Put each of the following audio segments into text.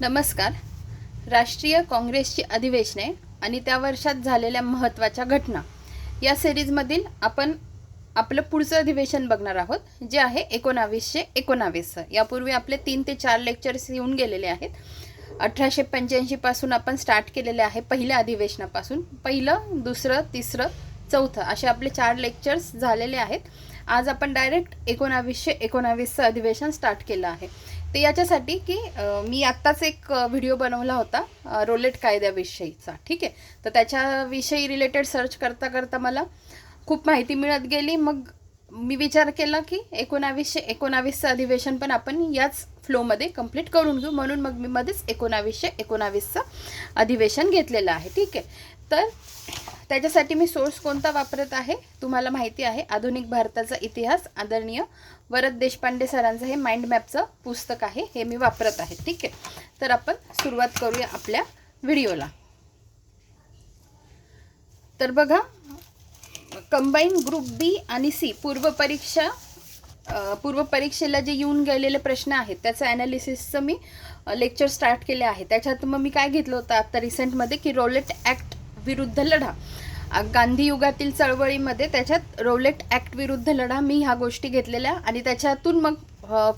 नमस्कार. राष्ट्रीय काँग्रेसची अधिवेशने आणि त्या वर्षात झालेल्या महत्त्वाच्या घटना. या सिरीजमधील आपण आपलं पुढचं अधिवेशन बघणार आहोत जे आहे एकोणावीसशे एकोणावीसचं यापूर्वी आपले तीन ते चार लेक्चर्स येऊन गेलेले आहेत. अठराशे पंच्याऐंशीपासून आपण स्टार्ट केलेले आहे पहिल्या अधिवेशनापासून. पहिलं दुसरं तिसरं चौथं असे आपले चार लेक्चर्स झालेले आहेत. आज आपण डायरेक्ट एकोणावीसशे एकोणावीसचं अधिवेशन स्टार्ट केलं आहे. ते याच्यासाठी की मी आत्ताच एक व्हिडिओ बनवला होता रोलेट कायद्याविषयीचा ठीक आहे? तर त्याच्याविषयी रिलेटेड सर्च करता करता मला खूप माहिती मिळत गेली. मग मी विचार केला की एकोणावीसशे एकोणावीसचं अधिवेशन पण आपण याच फ्लोमध्ये कंप्लीट करून घेऊ. म्हणून मग मी मध्येच एकोणावीसशे एकोणावीसचं अधिवेशन घेतलेलं आहे ठीक आहे? तर त्याच्यासाठी मी सोर्स कोणता वापरत आहे? तुम्हाला माहिती आहे आधुनिक भारताचा इतिहास आदरणीय वरद देशपांडे सरांचं हे माइंड मॅपचं पुस्तक आहे हे मी वापरत आहे ठीक आहे? तर आपण सुरुवात करूया आपल्या व्हिडिओला तर बघा कंबाईन ग्रुप बी आणि सी पूर्व परीक्षा पूर्व परीक्षेला जे येऊन गेलेले प्रश्न आहेत त्याचं ॲनालिसिसचं मी लेक्चर स्टार्ट केले आहे. त्याच्यात मग मी काय घेतलं होतं आता रिसेंटमध्ये की रोलेट ॲक्ट विरुद्ध लढा. गांधी युगातील चळवळीमध्ये त्याच्यात रोलेट ॲक्ट विरुद्ध लढा मी ह्या गोष्टी घेतलेल्या आणि त्याच्यातून मग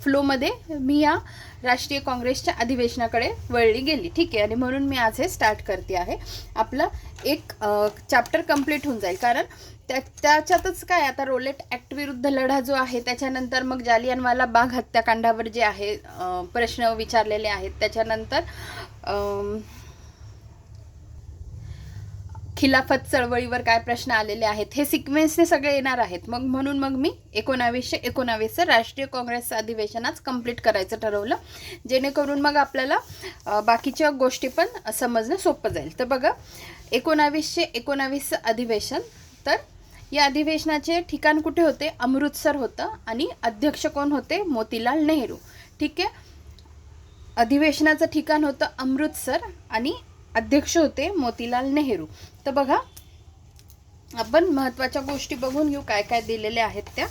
फ्लोमध्ये मी या राष्ट्रीय काँग्रेसच्या अधिवेशनाकडे वळली गेली. ठीक आहे. आणि म्हणून मी आज हे स्टार्ट करते आहे. आपलं एक चॅप्टर कंप्लीट होऊन जाईल. कारण त्या त्याच्यातच काय आता रोलेट ॲक्ट विरुद्ध लढा जो आहे त्याच्यानंतर मग जालियनवाला बाग हत्याकांडावर जे आहे प्रश्न विचारलेले आहेत त्याच्यानंतर खिलाफत चळवळीवर काय प्रश्न आलेले आहेत? हे सिक्वेन्सने सगळे येणार आहेत. मग म्हणून मग मी एकोणावीसशे एकोणावीसचं राष्ट्रीय काँग्रेसचं अधिवेशनाच कंप्लीट कंप्लीट करायचं ठरवलं. जेणेकरून मग आपल्याला बाकीच्या गोष्टी पण समजणं सोपं जाईल. तर बघा एकोणावीसशे एकोणावीसचं अधिवेशन तर या अधिवेशनाचे ठिकाण कुठे होते? अमृतसर होतं आणि अध्यक्ष कोण होते? मोतीलाल नेहरू. ठीक आहे? अधिवेशनाचं ठिकाण होतं अमृतसर आणि अध्यक्ष होते मोतीलाल नेहरू. तर बघा आपण महत्त्वाच्या गोष्टी बघून घेऊ काय काय दिलेल्या आहेत त्या.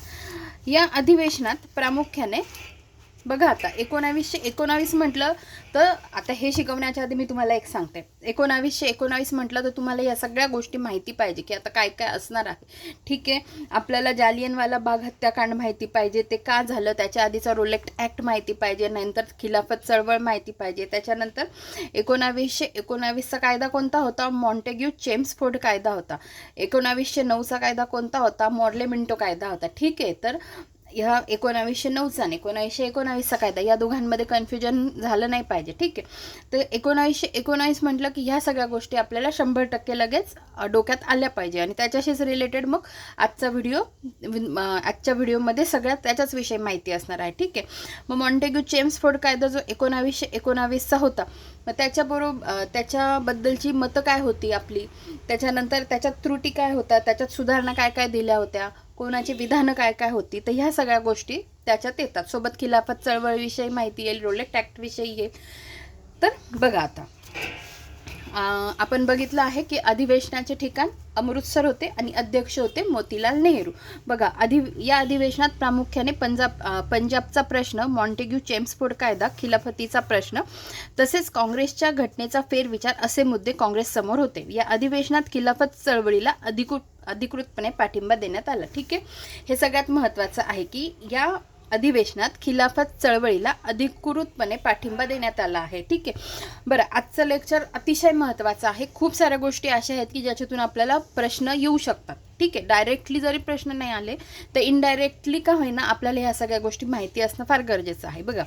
या अधिवेशनात प्रामुख्याने बघा आता एकोणावीसशे एकोणावीस म्हटलं तर आता हे शिकवण्याच्या आधी मी तुम्हाला एक सांगते. एकोणावीसशे एकोणावीस म्हटलं तर तुम्हाला या सगळ्या गोष्टी माहिती पाहिजे की आता काय काय असणार आहे. ठीक आहे? आपल्याला जालियनवाला बाग हत्याकांड माहिती पाहिजे ते का झालं? त्याच्या आधीचा रोलेक्ट ॲक्ट माहिती पाहिजे नंतर खिलाफत चळवळ माहिती पाहिजे. त्याच्यानंतर एकोणावीसशे एकोणावीसचा कायदा कोणता होता? मॉन्टेग्यू चेम्सफोर्ड कायदा होता. एकोणावीसशे नऊचा कायदा कोणता होता? मॉर्ले मिंटो कायदा होता. ठीक आहे? तर ह्या एकोणावीसशे नऊचा आणि एकोणावीसशे एकोणावीसचा कायदा या दोघांमध्ये कन्फ्युजन झालं नाही पाहिजे. ठीक आहे? तर एकोणावीसशे एकोणावीस म्हटलं की ह्या सगळ्या गोष्टी आपल्याला शंभर टक्के लगेच डोक्यात आल्या पाहिजे. आणि त्याच्याशीच रिलेटेड मग आजचा व्हिडिओ आजच्या व्हिडिओमध्ये सगळ्यात त्याच्याच विषयी माहिती असणार आहे. ठीक आहे? मग मॉन्टेग्यू चेम्सफोर्ड कायदा जो एकोणावीसशे एकोणावीसचा होता मग त्याच्याबरोबर त्याच्याबद्दलची मतं काय होती आपली? त्याच्यानंतर त्याच्यात त्रुटी काय होत्या? त्याच्यात सुधारणा काय काय दिल्या होत्या? कोणाची विधानं काय काय होती? तर ह्या सगळ्या गोष्टी त्याच्यात येतात. सोबत खिलाफत चळवळीविषयी माहिती येईल रोलेट ॲक्टविषयी येईल. तर बघा आता. आपण बघितलं आहे की अधिवेशनाचे ठिकाण अमृतसर होते आणि अध्यक्ष होते मोतीलाल नेहरू. बघा अधि या अधिवेशनात प्रामुख्याने पंजाब पंजाबचा प्रश्न मॉन्टेग्यू चेम्सफोर्ड कायदा खिलाफतीचा प्रश्न तसेच काँग्रेसच्या घटनेचा फेरविचार असे मुद्दे काँग्रेससमोर होते. या अधिवेशनात खिलाफत चळवळीला अधिकृत अधिकृतपणे पाठिंबा देण्यात आला. ठीक आहे? हे सगळ्यात महत्त्वाचं आहे की या अधिवेशनात खिलाफत चळवळीला अधिकृतपणे पाठिंबा देण्यात आला आहे. ठीक आहे. बरं आजचं लेक्चर अतिशय महत्त्वाचं आहे. खूप साऱ्या गोष्टी अशा आहेत की ज्याच्यातून आपल्याला प्रश्न येऊ शकतात. ठीक आहे. डायरेक्टली जरी प्रश्न नाही आले तर इनडायरेक्टली का होईना आपल्याला ह्या सगळ्या गोष्टी माहिती असणं फार गरजेचं आहे. बघा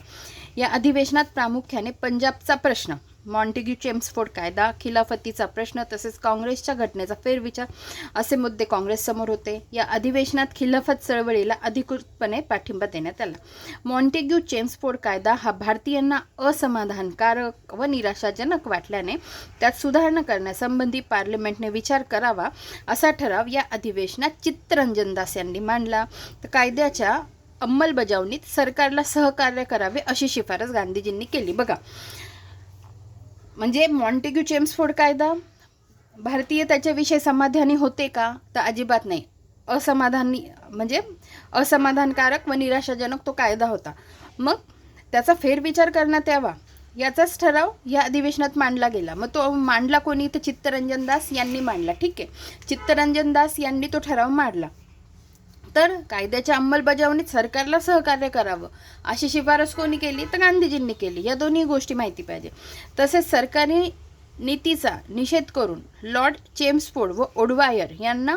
या अधिवेशनात प्रामुख्याने पंजाबचा प्रश्न. मॉन्टेग्यू चेम्सफोर्ड कायदा खिलाफतीचा प्रश्न तसेच काँग्रेसच्या घटनेचा फेरविचार असे मुद्दे काँग्रेससमोर होते. या अधिवेशनात खिलाफत चळवळीला अधिकृतपणे पाठिंबा देण्यात आला. मॉन्टेग्यू चेम्सफोर्ड कायदा हा भारतीयांना असमाधानकारक व निराशाजनक वाटल्याने त्यात सुधारणा करण्यासंबंधी पार्लमेंटने विचार करावा असा ठराव या अधिवेशनात चित्तरंजन दास यांनी मांडला. तर कायद्याच्या अंमलबजावणीत सरकारला सहकार्य करावे अशी शिफारस गांधीजींनी केली. बघा म्हणजे मॉन्टेग्यू चेम्सफोर्ड कायदा? भारतीय त्याच्याविषयी समाधानी होते का? तर अजिबात नाही. असमाधानी म्हणजे असमाधानकारक व निराशाजनक तो कायदा होता. मग त्याचा फेरविचार करण्यात यावा. याचाच ठराव या अधिवेशनात मांडला गेला. मग तो मांडला कोणी? तर चित्तरंजन दास यांनी मांडला. ठीक आहे. चित्तरंजन दास यांनी तो ठराव मांडला. तर कायद्याच्या अंमलबजावणीत सरकारला सहकार्य करावं अशी शिफारस कोणी केली तर गांधीजींनी केली. या दोन्ही गोष्टी माहिती पाहिजे. तसेच सरकारी नीतीचा निषेध करून लॉर्ड चेम्सफोर्ड व ओडवायर यांना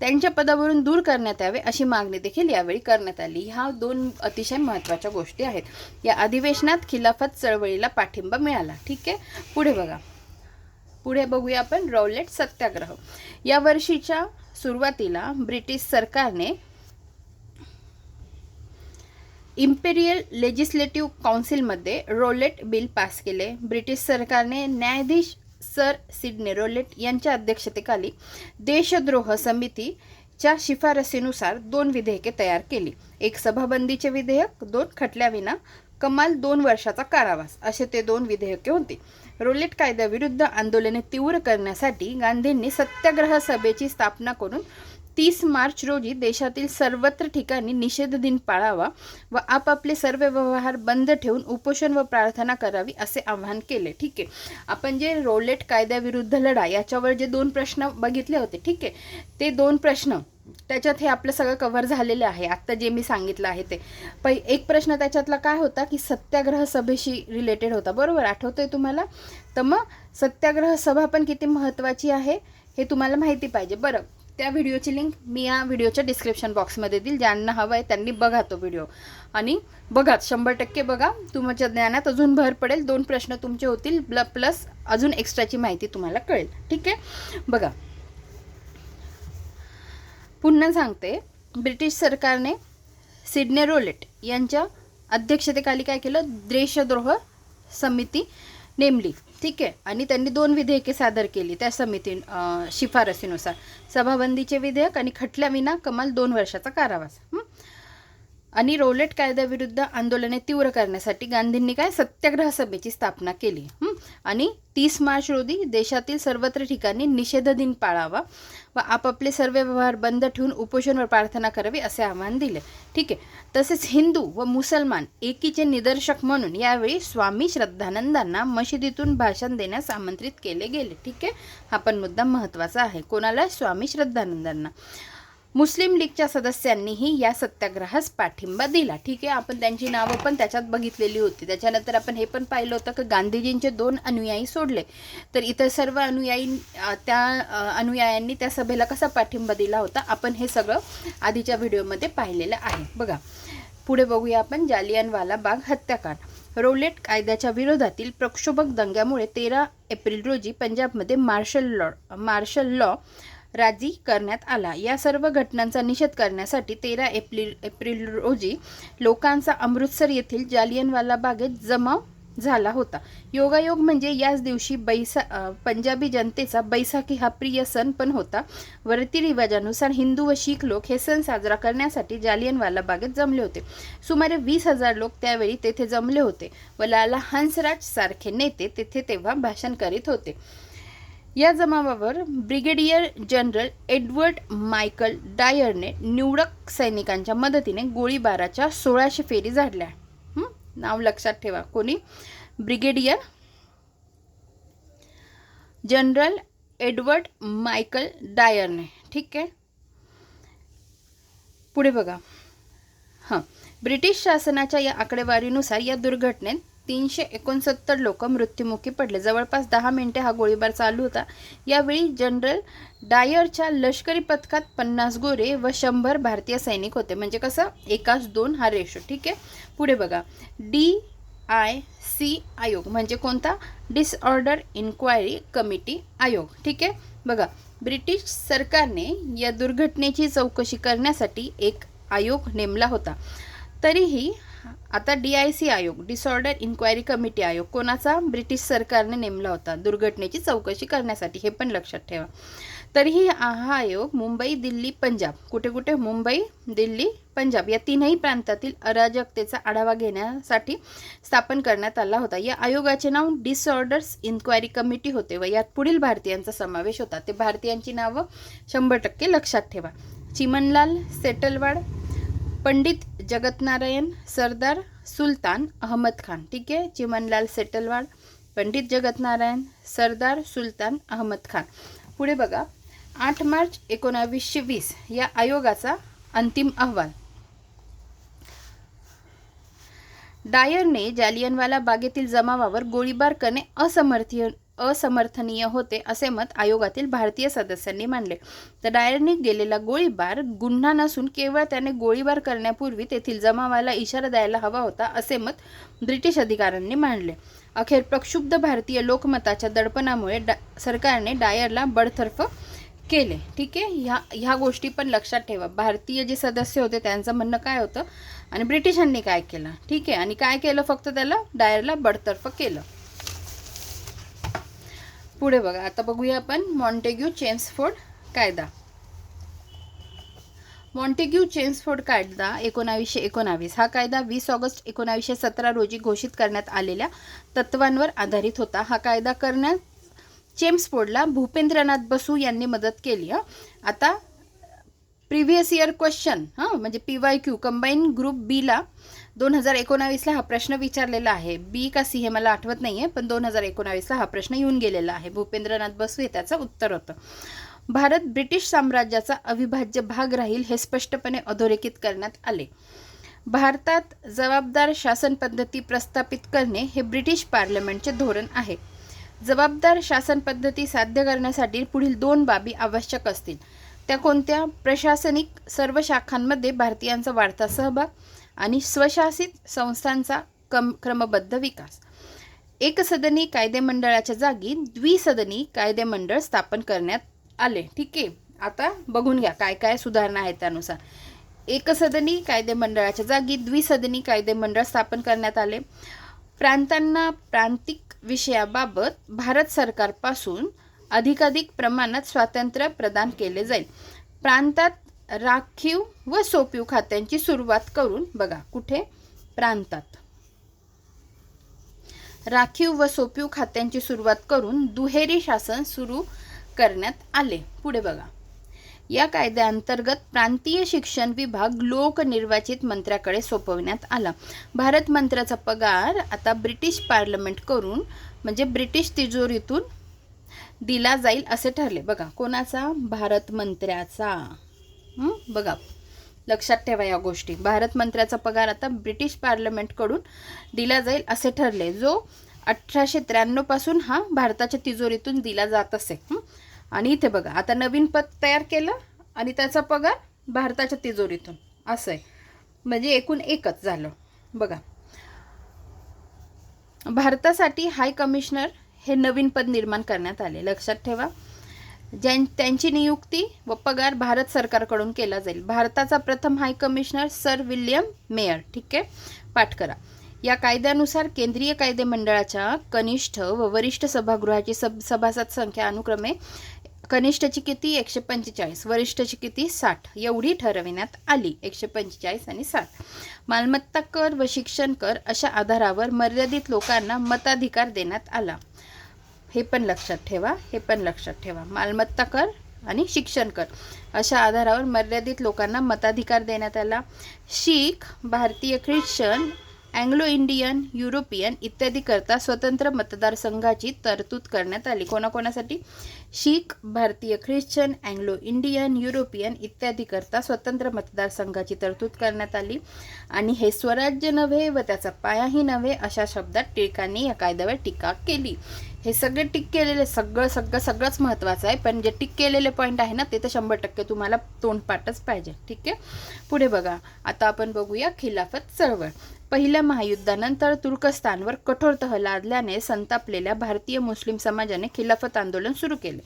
त्यांच्या पदावरून दूर करण्यात यावे अशी मागणी देखील यावेळी करण्यात आली. ह्या दोन अतिशय महत्त्वाच्या गोष्टी आहेत. या अधिवेशनात खिलाफत चळवळीला पाठिंबा मिळाला. ठीक आहे? पुढे बघा. पुढे बघूया आपण रौलेट सत्याग्रह. या वर्षीच्या सुरुवातीला ब्रिटिश सरकारने इम्पेरियल लेजिस्लेटिव्ह काउन्सिलमध्ये रोलेट बिल पास केले. ब्रिटिश सरकारने न्यायाधीश सर सिडने रोलेट यांच्या अध्यक्षतेखाली देशद्रोह समितीच्या शिफारसीनुसार दोन विधेयके तयार केली. एक सभाबंदीचे विधेयक दोन खटल्याविना कमाल दोन वर्षाचा कारावास असे ते दोन विधेयके होती. रोलेट कायद्याविरुद्ध आंदोलने तीव्र करण्यासाठी गांधींनी सत्याग्रह सभेची स्थापना करून तीस मार्च रोजी देशातील सर्वत्र ठिकाणी निषेध दिन पाळावा व आपापले सर्व व्यवहार बंद ठेवून उपोषण व प्रार्थना करावी असे आवाहन केले. ठीक आहे. आपण जे रोलेट कायद्याविरुद्ध लढा याच्यावर जे दोन प्रश्न बघितले होते ठीक आहे. ते दोन प्रश्न त्याच्यात हे आपलं सगळं कव्हर झालेलं आहे. आत्ता जे मी सांगितलं आहे ते. पै एक प्रश्न त्याच्यातला काय होता की सत्याग्रह सभेशी रिलेटेड होता. बरोबर? आठवतोय तुम्हाला? तर मग सत्याग्रह सभा पण किती महत्त्वाची आहे हे तुम्हाला माहिती पाहिजे. बरं. त्या व्हिडिओची लिंक मी या व्हिडिओच्या डिस्क्रिप्शन बॉक्समध्ये देईल. ज्यांना हवं आहे त्यांनी बघा तो व्हिडिओ. आणि बघा शंभर टक्के बघा. तुमच्या ज्ञानात अजून भर पडेल. दोन प्रश्न तुमचे होतील. ब्ल प्लस अजून एक्स्ट्राची माहिती तुम्हाला कळेल. ठीक आहे? बघा. पुन्हा सांगते. ब्रिटिश सरकारने सिडने रोलेट यांच्या अध्यक्षतेखाली काय केलं? देशद्रोह समिती नेमली. ठीक आहे. आणि त्यांनी दोन विधेयके सादर केली त्या समिती शिफारसीनुसार. सभाबंदीचे विधेयक आणि खटल्याविना कमाल दोन वर्षाचा कारावास. आणि रोलेट कायद्याविरुद्ध आंदोलने तीव्र करण्यासाठी गांधींनी काय सत्याग्रह सभेची स्थापना केली? आणि तीस मार्च रोजी देशातील सर्वत्र ठिकाणी निषेध दिन पाळावा व आपापले सर्व व्यवहार बंद ठेवून उपोषण व प्रार्थना करावी असे आवाहन दिले. ठीक आहे. तसेच हिंदू व मुसलमान एकीचे निदर्शक म्हणून यावेळी स्वामी श्रद्धानंदांना मशिदीतून भाषण देण्यास आमंत्रित केले गेले. ठीक आहे. हा पण मुद्दा महत्त्वाचा आहे. कोणाला? स्वामी श्रद्धानंदांना. मुस्लिम लीगच्या सदस्यांनीही या सत्याग्रहास पाठिंबा दिला. ठीक आहे आपण त्यांची नावं पण त्याच्यात बघितलेली होती. त्याच्यानंतर आपण हे पण पाहिलं होतं की गांधीजींचे दोन अनुयायी सोडले. तर इतर सर्व अनुयायी त्या अनुयायांनी त्या सभेला कसा पाठिंबा दिला होता आपण हे सगळं आधीच्या व्हिडिओमध्ये पाहिलेलं आहे. बघा पुढे बघूया आपण जालियनवाला बाग हत्याकांड. रोलेट कायद्याच्या विरोधातील प्रक्षोभक दंग्यामुळे तेरा एप्रिल रोजी पंजाबमध्ये मार्शल लॉ मार्शल लॉ राजी करण्यात आला. या सर्व घटनांचा निषेध करण्यासाठी तेरा एप्रिल एप्रिल रोजी लोकांचा अमृतसर येथील जालियनवाला बागेत जमाव झाला होता. योगायोग म्हणजे याच दिवशी बैसा पंजाबी जनतेचा बैसाखी हा प्रिय सण पण होता. व रीतिरिवाजानुसार हिंदू व शीख लोक हे सण साजरा करण्यासाठी जालियनवाला बागेत जमले होते. सुमारे वीस हजार लोक त्यावेळी तेथे जमले होते व लाला हंसराज सारखे नेते तेथे तेव्हा भाषण करीत होते. या जमावावर ब्रिगेडियर जनरल एडवर्ड मायकल डायरने निवडक सैनिकांच्या मदतीने गोळीबाराच्या सोळाशे फेरी झाडल्या. नाव लक्षात ठेवा. कोणी? ब्रिगेडियर जनरल एडवर्ड मायकल डायरने. ठीक आहे? पुढे बघा. हां. ब्रिटिश शासनाच्या या आकडेवारीनुसार या दुर्घटनेत तीनशे एकोणसत्तर लोक मृत्युमुखी पडले. जवळपास दहा मिनिटे हा गोळीबार चालू होता. यावेळी जनरल डायरच्या लष्करी पथकात पन्नास गोरे व शंभर भारतीय सैनिक होते. म्हणजे कसं? एकाच दोन हा रेशो. ठीक आहे? पुढे बघा. डी आय सी आयोग. म्हणजे कोणता? डिसऑर्डर इन्क्वायरी कमिटी आयोग. ठीक आहे? बघा. ब्रिटिश सरकारने या दुर्घटनेची चौकशी करण्यासाठी एक आयोग नेमला होता. तरीही आता डी आय सी आयोग डिसऑर्डर इन्क्वायरी कमिटी आयोग कोणाचा? ब्रिटिश सरकारने नेमला होता. दुर्घटनेची चौकशी करण्यासाठी हे पण लक्षात ठेवा. तरीही हा आयोग मुंबई दिल्ली पंजाब. कुठे कुठे? मुंबई दिल्ली पंजाब या तीनही प्रांतातील अराजकतेचा आढावा घेण्यासाठी स्थापन करण्यात आला होता. या आयोगाचे नाव डिसऑर्डर्स इन्क्वायरी कमिटी होते व यात पुढील भारतीयांचा समावेश होता. ते भारतीयांची नावं शंभर टक्के लक्षात ठेवा. चिमनलाल सेटलवाड पंडित जगतनारायण सरदार सुलतान अहमद खान ठीक आहे? चिमनलाल सेटलवाड पंडित जगतनारायण सरदार सुलतान अहमद खान. पुढे बघा आठ मार्च एकोणावीसशे वीस या आयोगाचा अंतिम अहवाल. डायरने जालियनवाला बागेतील जमावावर गोळीबार करणे असमर्थ असमर्थनीय होते असे मत आयोगातील भारतीय सदस्यांनी मानले. तर डायरने गेलेला गोळीबार गुन्हा नसून केवळ त्याने गोळीबार करण्यापूर्वी तेथील जमावाला इशारा द्यायला हवा होता असे मत ब्रिटिश अधिकाऱ्यांनी मांडले अखेर प्रक्षुब्ध भारतीय लोकमताच्या दडपणामुळे डा सरकारने डायरला बडतर्फ केले. ठीक आहे? ह्या ह्या गोष्टी पण लक्षात ठेवा. भारतीय जे सदस्य होते त्यांचं म्हणणं काय होतं? आणि ब्रिटिशांनी काय केलं? ठीक आहे? आणि काय केलं फक्त त्याला? डायरला बडतर्फ केलं. पुढे बघा. आता बघूया आपण मॉन्टेग्यू चेम्सफोर्ड कायदा. मॉन्टेग्यू चेम्सफोर्ड कायदा एकोणावीसशे एकोणावीस. हा कायदा वीस ऑगस्ट एकोणावीसशे सतरा रोजी घोषित करण्यात आलेल्या तत्वांवर आधारित होता. हा कायदा करण्यात चेम्सफोर्डला भूपेंद्रनाथ बसू यांनी मदत केली आता प्रिव्हियस इयर क्वेश्चन हां म्हणजे P Y Q combine group बीला दोन हजार एकोणावीसला हा प्रश्न विचारलेला आहे. बी का सी हे मला आठवत नाही आहे पण दोन हजार एकोणावीसला हा प्रश्न येऊन गेलेला आहे. भूपेंद्रनाथ बसू हे त्याचं उत्तर होतं. भारत ब्रिटिश साम्राज्याचा अविभाज्य भाग राहील हे स्पष्टपणे अधोरेखित करण्यात आले. भारतात जबाबदार शासन पद्धती प्रस्थापित करणे हे ब्रिटिश पार्लमेंटचे धोरण आहे. जबाबदार शासन पद्धती साध्य करण्यासाठी पुढील दोन बाबी आवश्यक असतील. त्या कोणत्या? प्रशासनिक सर्व शाखांमध्ये भारतीयांचा वाढता सहभाग आणि स्वशासित संस्थांचा कम क्रमबद्ध विकास. एकसदनी कायदेमंडळाच्या जागी द्विसदनी कायदेमंडळ स्थापन करण्यात आले. ठीक आहे? आता बघून घ्या काय काय सुधारणा आहेत त्यानुसार. एकसदनी कायदेमंडळाच्या जागी द्विसदनी कायदेमंडळ स्थापन करण्यात आले. प्रांतांना प्रांतिक विषयाबाबत भारत सरकारपासून अधिकाधिक प्रमाणात स्वातंत्र्य प्रदान केले जाईल. प्रांतात राखीव व सोपीव खात्यांची सुरुवात करून बघा कुठे? प्रांतात. राखीव व सोपीव खात्यांची सुरुवात करून दुहेरी शासन सुरू करण्यात आले. पुढे बघा. या कायद्याअंतर्गत प्रांतीय शिक्षण विभाग लोकनिर्वाचित मंत्र्याकडे सोपवण्यात आला. भारत मंत्र्याचा पगार आता ब्रिटिश पार्लमेंट करून म्हणजे ब्रिटिश तिजोरीतून दिला जाईल असे ठरले. बघा कोणाचा? भारत मंत्र्याचा. बघा लक्षात ठेवा या गोष्टी. भारत मंत्र्याचा पगार आता ब्रिटिश पार्लमेंटकडून दिला जाईल असे ठरले. जो अठराशे त्र्याण्णवपासून हा भारताच्या तिजोरीतून दिला जात असे. आणि इथे बघा आता नवीन पद तयार केलं आणि त्याचा पगार भारताच्या तिजोरीतून. असं आहे म्हणजे एकूण एकच झालं. बघा. भारतासाठी हाय कमिशनर हे नवीन पद निर्माण करण्यात आले. लक्षात ठेवा. ज्यां त्यांची नियुक्ती व पगार भारत सरकारकडून केला जाईल. भारताचा प्रथम high commissioner sir William Meyer. ठीक आहे? पाठ करा. या कायद्यानुसार केंद्रीय कायदे मंडळाच्या कनिष्ठ व वरिष्ठ सभागृहाची सब सभासद संख्या अनुक्रमे कनिष्ठची किती? एकशे पंचेचाळीस. वरिष्ठची किती? साठ. एवढी ठरविण्यात आली. एकशे पंचेचाळीस आणि साठ. मालमत्ता कर व शिक्षण कर अशा आधारावर मर्यादित लोकांना मताधिकार देण्यात आला. हे पण लक्षात ठेवा हे पण लक्षात ठेवा. मालमत्ता कर आणि शिक्षण कर. अशा आधारावर मर्यादित लोकांना मताधिकार देण्यात आला. शीख भारतीय ख्रिश्चन अँग्लो इंडियन युरोपियन इत्यादी करता स्वतंत्र मतदारसंघाची तरतूद करण्यात आली. कोणाकोणासाठी? शीख भारतीय ख्रिश्चन अँग्लो इंडियन युरोपियन इत्यादी करता स्वतंत्र मतदारसंघाची तरतूद करण्यात आली. आणि हे स्वराज्य नव्हे व त्याचा पायाही नव्हे अशा शब्दात टिळकांनी या कायद्यावर टीका केली. हे सगळे टिक केलेले सगळं सगळं सगळंच महत्त्वाचं आहे. पण जे टिक केलेले पॉईंट आहे ना ते तर शंभर टक्के तुम्हाला तोंडपाठच पाहिजे. ठीक आहे? पुढे बघा. आता आपण बघूया खिलाफत चळवळ. पहिल्या महायुद्धानंतर तुर्कस्तानवर कठोर तह लादल्याने संतापलेल्या भारतीय मुस्लिम समाजाने खिलाफत आंदोलन सुरू केले.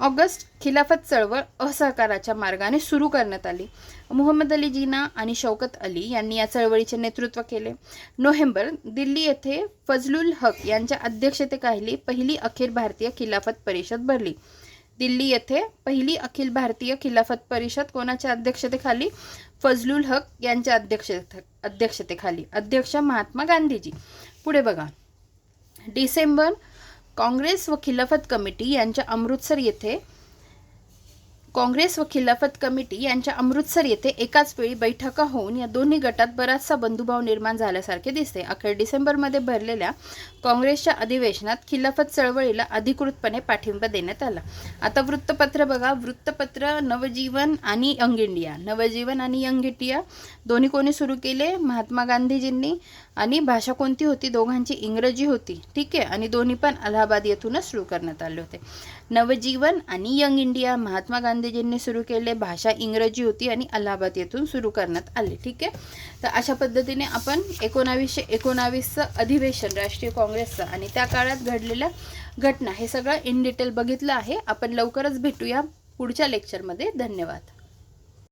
ऑगस्ट खिलाफत चळवळ असहकाराच्या मार्गाने सुरू करण्यात आली. मोहम्मद अली जिना आणि शौकत अली यांनी या चळवळीचे नेतृत्व केले. नोव्हेंबर दिल्ली येथे फजलुल हक यांच्या अध्यक्षतेखाली पहिली अखिल भारतीय खिलाफत परिषद भरली. दिल्ली येथे पहिली अखिल भारतीय खिलाफत परिषद कोणाच्या अध्यक्षतेखाली? फजलुल हक यांच्या अध्यक्षते अध्यक्षतेखाली. अध्यक्ष महात्मा गांधीजी. पुढे बघा. डिसेंबर काँग्रेस व खिलाफत कमिटी यांच्या अमृतसर येथे काँग्रेस व खिलाफत कमिटी यांच्या अमृतसर येथे एकाच वेळी बैठका होऊन या दोन्ही गटात बराचसा बंधुभाव निर्माण झाल्यासारखे दिसते. अखेर डिसेंबरमध्ये भरलेल्या काँग्रेसच्या अधिवेशनात खिलाफत चळवळीला अधिकृतपणे पाठिंबा देण्यात आला. आता वृत्तपत्र बघा. वृत्तपत्र नवजीवन आणि यंग इंडिया. नवजीवन आणि यंग इंडिया दोन्ही कोणी सुरू केले? महात्मा गांधीजींनी. आणि भाषा कोणती होती? दोघांची इंग्रजी होती. ठीक आहे. आणि दोन्ही पण अलाहाबाद येथूनच सुरू करण्यात आले होते. नवजीवन आणि यंग इंडिया महात्मा गांधीजींनी सुरू केले भाषा इंग्रजी होती आणि अलाहाबाद येथून सुरू करण्यात आले ठीक आहे? तर अशा पद्धतीने आपण एकोणावीसशे एकोणावीसचं अधिवेशन राष्ट्रीय काँग्रेसचं आणि त्या काळात घडलेल्या घटना हे सगळं इन डिटेल बघितलं आहे. आपण लवकरच भेटूया पुढच्या लेक्चरमध्ये धन्यवाद.